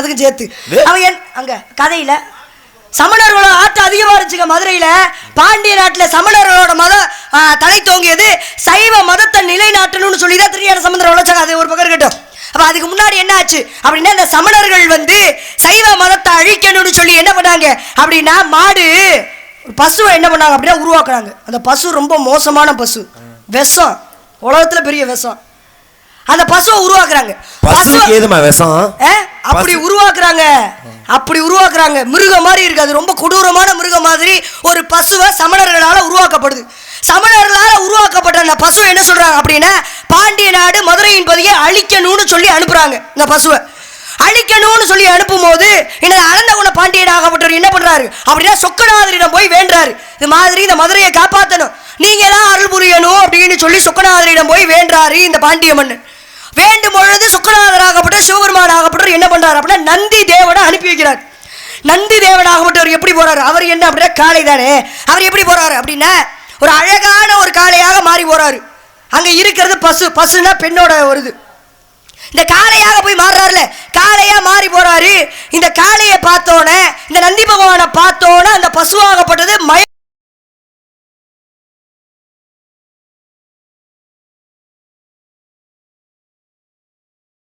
அதுக்கும் சேர்த்து. வே- அவன் என் அங்க கதையில சமணர்களோட ஆட்டம் அதிகமா இருந்துச்சுங்க மதுரையில. பாண்டிய நாட்டுல சமணர்களோட மதம் தலை தோங்கியது. சைவ மதத்தை நிலைநாட்டணும்னு சொல்லி தான் திருஞான சமுத்திரம் உழைச்சாங்க. அது ஒரு பக்கம் இருக்கட்டும். அப்ப அதுக்கு முன்னாடி என்ன ஆச்சு? அப்படின்னா இந்த சமணர்கள் வந்து சைவ மதத்தை அழிக்கணும்னு சொல்லி என்ன பண்ணாங்க? அப்படின்னா மாடு பசுவை என்ன பண்ணாங்க? அப்படின்னா உருவாக்குறாங்க அந்த பசு ரொம்ப மோசமான பசு. விஷம். உலகத்துல பெரிய விஷம். அந்த பசுவை உருவாக்குறாங்க. பசுவுக்கு ஏதுமா விஷம்? அப்படி உருவாக்குறாங்க. அப்படி உருவாக்குறாங்க. மிருகம் மாதிரி இருக்கு. அது ரொம்ப கொடூரமான மிருகம் மாதிரி ஒரு பசுவை சமணர்களால உருவாக்கப்படுது. சமணர்களால உருவாக்கப்பட்ட அந்த பசுவை என்ன சொல்றாங்க அப்படின்னா பாண்டிய நாடு மதுரையின் பதியை அழிக்கணும்னு சொல்லி அனுப்புறாங்க இந்த பசுவை. அழிக்கணும்னு சொல்லி அனுப்பும் போது எனது அனந்தகுண பாண்டியன் ஆகப்பட்டவர் என்ன பண்றாரு? அப்படின்னா சொக்கநாதரிடம் போய் வேண்டுறாரு. இது மாதிரி இந்த மதுரையை காப்பாற்றணும் நீங்க தான் அருள் புரியணும் அப்படின்னு சொல்லி சொக்கநாதரிடம் போய் வேண்டுறாரு இந்த பாண்டிய மன்னன். வேண்டும் பொழுது சுக்கரநாதர் ஆகப்பட்ட சிவபெருமான் பண்றாரு அப்படின்னா நந்தி தேவனை அனுப்பி வைக்கிறார். நந்தி தேவனாக மட்டும் அவர் எப்படி போறாரு? அவர் என்ன அப்படின்னா காளை தானே. அவர் எப்படி போறாரு அப்படின்னா ஒரு அழகான ஒரு காளையாக மாறி போறாரு. அங்க இருக்கிறது பசு. பசுனா பெண்ணோட ஒரு இது. இந்த காளையாக போய் மாறுறாருல. காளையா மாறி போறாரு. இந்த காளையை பார்த்தோன்னே இந்த நந்தி பகவானை பார்த்தோன்னே அந்த பசுவாகப்பட்டது மய